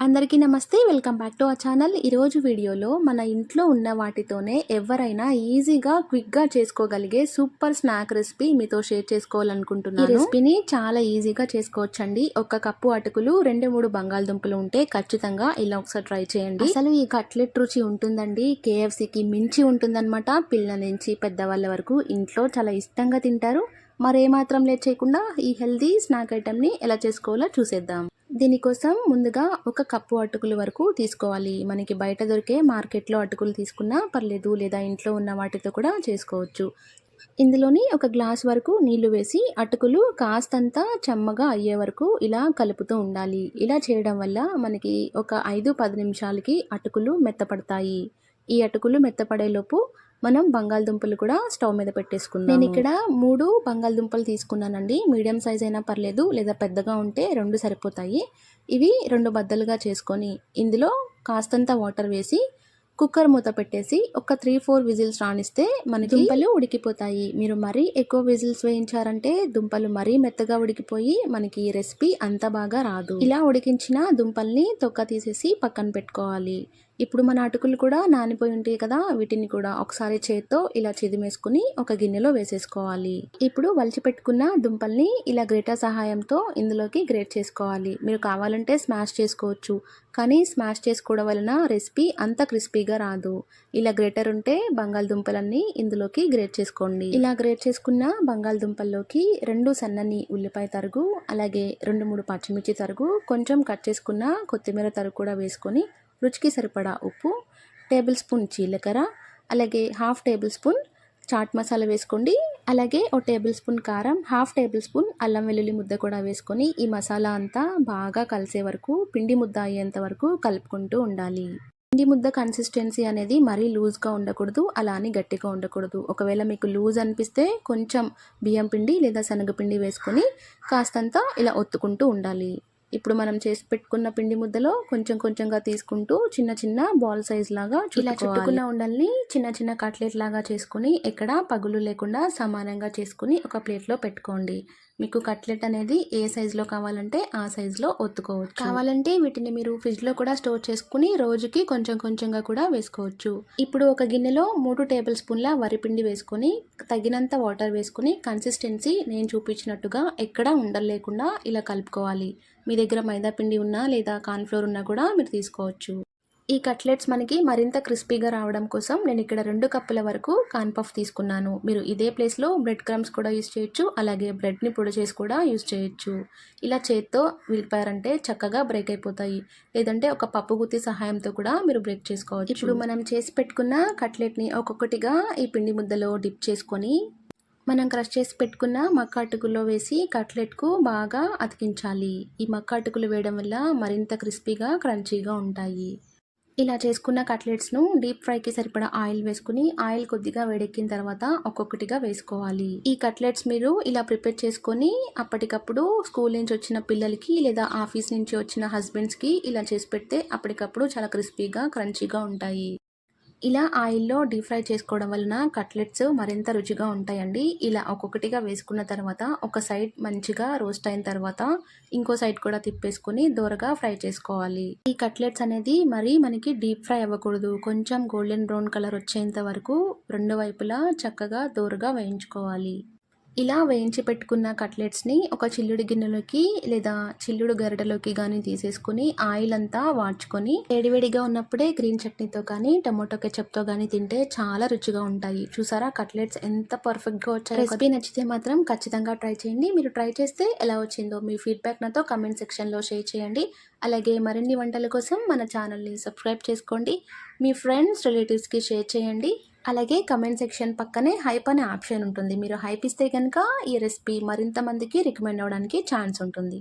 అందరికీ నమస్తే welcome back to our channel. ఈరోజు వీడియోలో మన ఇంట్లో ఉన్న వాటితోనే ఎవరైనా ఈజీగా క్విక్గా చేసుకోగలిగే సూపర్ స్నాక్ రెసిపీ మీతో షేర్ చేసుకోవాలనుకుంటున్నాను. ఈ రెసిపీని చాలా ఈజీగా చేసుకోవచ్చండి. ఒక కప్పు అటుకులు రెండు మూడు బంగాళదుంపలు ఉంటే ఖచ్చితంగా ఇలా ఒకసారి ట్రై చేయండి. అసలు ఈ కట్లెట్ రుచి ఉంటుందండి. కేఎఫ్సికి మించి ఉంటుందన్నమాట. పిల్లల నుంచి పెద్దవాళ్ళ వరకు ఇంట్లో చాలా ఇష్టంగా తింటారు. మరేమాత్రం లేట్ చేయకుండా ఈ హెల్దీ స్నాక్ ఐటెంని ఎలా చేసుకోవాలో చూసేద్దాం. దీనికోసం ముందుగా ఒక కప్పు అటుకుల వరకు తీసుకోవాలి. మనకి బయట దొరికే మార్కెట్లో అటుకులు తీసుకున్నా పర్లేదు లేదా ఇంట్లో ఉన్న వాటితో కూడా చేసుకోవచ్చు. ఇందులోని ఒక గ్లాస్ వరకు నీళ్ళు వేసి అటుకులు కాస్తంత చెమ్మగా అయ్యే వరకు ఇలా కలుపుతూ ఉండాలి. ఇలా చేయడం వల్ల మనకి ఒక ఐదు పది నిమిషాలకి అటుకులు మెత్తపడతాయి. ఈ అటుకులు మెత్తపడేలోపు మనం బంగాళదుంపలు కూడా స్టవ్ మీద పెట్టేసుకుందాం నేను ఇక్కడ మూడు బంగాళదుంపలు తీసుకున్నానండి. మీడియం సైజ్ అయినా పర్లేదు లేదా పెద్దగా ఉంటే రెండు సరిపోతాయి. ఇవి రెండు బద్దలుగా చేసుకొని ఇందులో కాస్తంత వాటర్ వేసి కుక్కర్ మూత పెట్టేసి ఒక త్రీ ఫోర్ విజిల్స్ రానిస్తే మన దుంపలు ఉడికిపోతాయి. మీరు మరీ ఎక్కువ విజిల్స్ వేయించారంటే దుంపలు మరీ మెత్తగా ఉడికిపోయి మనకి ఈ రెసిపీ అంత బాగా రాదు. ఇలా ఉడికించిన దుంపల్ని తొక్క తీసేసి పక్కన పెట్టుకోవాలి. ఇప్పుడు మన అటుకులు కూడా నానిపోయి ఉంటాయి కదా వీటిని కూడా ఒకసారి చేత్తో ఇలా చిదిమేసుకుని ఒక గిన్నెలో వేసేసుకోవాలి. ఇప్పుడు వలిచి పెట్టుకున్న దుంపల్ని ఇలా గ్రేటర్ సహాయంతో ఇందులోకి గ్రేట్ చేసుకోవాలి. మీరు కావాలంటే స్మాష్ చేసుకోవచ్చు. కానీ స్మాష్ చేసుకోవడం వలన రెసిపీ అంత క్రిస్పీగా రాదు. ఇలా గ్రేటర్ ఉంటే బంగాళదుంపలన్నీ ఇందులోకి గ్రేట్ చేసుకోండి. ఇలా గ్రేట్ చేసుకున్న బంగాళదుంపల్లోకి రెండు సన్నని ఉల్లిపాయ తరుగు అలాగే రెండు మూడు పచ్చిమిర్చి తరుగు కొంచెం కట్ చేసుకున్న కొత్తిమీర తరుగు కూడా వేసుకొని రుచికి సరిపడా ఉప్పు టేబుల్ స్పూన్ జీలకర్ర అలాగే half tablespoon chaat masala వేసుకోండి. అలాగే ఓ టేబుల్ స్పూన్ కారం హాఫ్ టేబుల్ స్పూన్ అల్లం వెల్లుల్లి ముద్ద కూడా వేసుకొని ఈ మసాలా అంతా బాగా కలిసే వరకు పిండి ముద్ద అయ్యేంత వరకు కలుపుకుంటూ ఉండాలి. పిండి ముద్ద కన్సిస్టెన్సీ అనేది మరీ లూజ్గా ఉండకూడదు అలా అని గట్టిగా ఉండకూడదు. ఒకవేళ మీకు లూజ్ అనిపిస్తే కొంచెం బియ్యం పిండి లేదా శనగపిండి వేసుకొని కాస్తంత ఇలా ఒత్తుకుంటూ ఉండాలి. ఇప్పుడు మనం చేసి పెట్టుకున్న పిండి ముద్దలో కొంచెం కొంచెంగా తీసుకుంటూ చిన్న చిన్న బాల్ సైజ్ లాగా ఇలా చుట్టుకున్న ఉండల్ని చిన్న చిన్న కట్లెట్ లాగా చేసుకుని ఎక్కడ పగులు లేకుండా సమానంగా చేసుకుని ఒక ప్లేట్లో పెట్టుకోండి. మీకు కట్లెట్ అనేది ఏ సైజులో కావాలంటే ఆ సైజులో ఒత్తుకోవచ్చు. కావాలంటే వీటిని మీరు ఫ్రిడ్జ్లో కూడా స్టోర్ చేసుకుని రోజుకి కొంచెం కొంచెంగా కూడా వేసుకోవచ్చు. ఇప్పుడు ఒక గిన్నెలో మూడు టేబుల్ స్పూన్ల వరిపిండి వేసుకొని తగినంత వాటర్ వేసుకుని కన్సిస్టెన్సీ నేను చూపించినట్టుగా ఎక్కడ ఉండలేకుండా ఇలా కలుపుకోవాలి. మీ దగ్గర మైదా పిండి ఉన్నా లేదా కార్న్ఫ్లోర్ ఉన్నా కూడా మీరు తీసుకోవచ్చు. ఈ కట్లెట్స్ మనకి మరింత క్రిస్పీగా రావడం కోసం నేను ఇక్కడ రెండు కప్పుల వరకు కాన్పఫ్ తీసుకున్నాను. మీరు ఇదే ప్లేస్లో బ్రెడ్ క్రమ్స్ కూడా యూస్ చేయొచ్చు. అలాగే బ్రెడ్ని పొడి చేసి కూడా యూస్ చేయొచ్చు. ఇలా చేత్తో విలిపారంటే చక్కగా బ్రేక్ అయిపోతాయి. లేదంటే ఒక పప్పు గుత్తి సహాయంతో కూడా మీరు బ్రేక్ చేసుకోవచ్చు. ఇప్పుడు మనం చేసి పెట్టుకున్న కట్లెట్ని ఒక్కొక్కటిగా ఈ పిండి ముద్దలో డిప్ చేసుకొని మనం క్రష్ చేసి పెట్టుకున్న మక్క అటుకులో వేసి కట్లెట్కు బాగా అతికించాలి. ఈ మక్క అటుకులు వేయడం వల్ల మరింత క్రిస్పీగా క్రంచీగా ఉంటాయి. ఇలా చేసుకున్న కట్లెట్స్ను డీప్ ఫ్రైకి సరిపడా ఆయిల్ వేసుకుని ఆయిల్ కొద్దిగా వేడెక్కిన తర్వాత ఒక్కొక్కటిగా వేసుకోవాలి. ఈ కట్లెట్స్ మీరు ఇలా ప్రిపేర్ చేసుకొని అప్పటికప్పుడు స్కూల్ నుంచి వచ్చిన పిల్లలకి లేదా ఆఫీస్ నుంచి వచ్చిన హస్బెండ్స్కి ఇలా చేసి పెడితే అప్పటికప్పుడు చాలా క్రిస్పీగా క్రంచీగా ఉంటాయి. ఇలా ఆయిల్లో డీప్ ఫ్రై చేసుకోవడం వలన కట్లెట్స్ మరింత రుచిగా ఉంటాయండి. ఇలా ఒక్కొక్కటిగా వేసుకున్న తర్వాత ఒక సైడ్ మంచిగా రోస్ట్ అయిన తర్వాత ఇంకో సైడ్ కూడా తిప్పేసుకుని దూరగా ఫ్రై చేసుకోవాలి. ఈ కట్లెట్స్ అనేది మరి మనకి డీప్ ఫ్రై అవ్వకూడదు. కొంచెం గోల్డెన్ బ్రౌన్ కలర్ వచ్చేంత వరకు రెండు వైపులా చక్కగా దూరగా వేయించుకోవాలి. ఇలా వేయించి పెట్టుకున్న కట్లెట్స్ని ఒక చిల్లుడి గిన్నెలోకి లేదా చిల్లుడు గరిటలోకి కానీ తీసేసుకుని ఆయిల్ అంతా వాడ్చుకొని వేడివేడిగా ఉన్నప్పుడే గ్రీన్ చట్నీతో కానీ టమోటో కెచప్తో కానీ తింటే చాలా రుచిగా ఉంటాయి. చూసారా? కట్లెట్స్ ఎంత పర్ఫెక్ట్గా వచ్చాయి రెసిపీ నచ్చితే మాత్రం ఖచ్చితంగా ట్రై చేయండి. మీరు ట్రై చేస్తే ఎలా వచ్చిందో మీ ఫీడ్బ్యాక్ నాతో కమెంట్ సెక్షన్లో షేర్ చేయండి. అలాగే మరిన్ని వంటల కోసం మన ఛానల్ని సబ్స్క్రైబ్ చేసుకోండి. మీ ఫ్రెండ్స్ రిలేటివ్స్కి షేర్ చేయండి. అలాగే కమెంట్ సెక్షన్ పక్కనే హైప్ అనే ఆప్షన్ ఉంటుంది. మీరు హైప్ ఇస్తే కనుక ఈ రెసిపీ మరింత మందికి రికమెండ్ అవ్వడానికి ఛాన్స్ ఉంటుంది.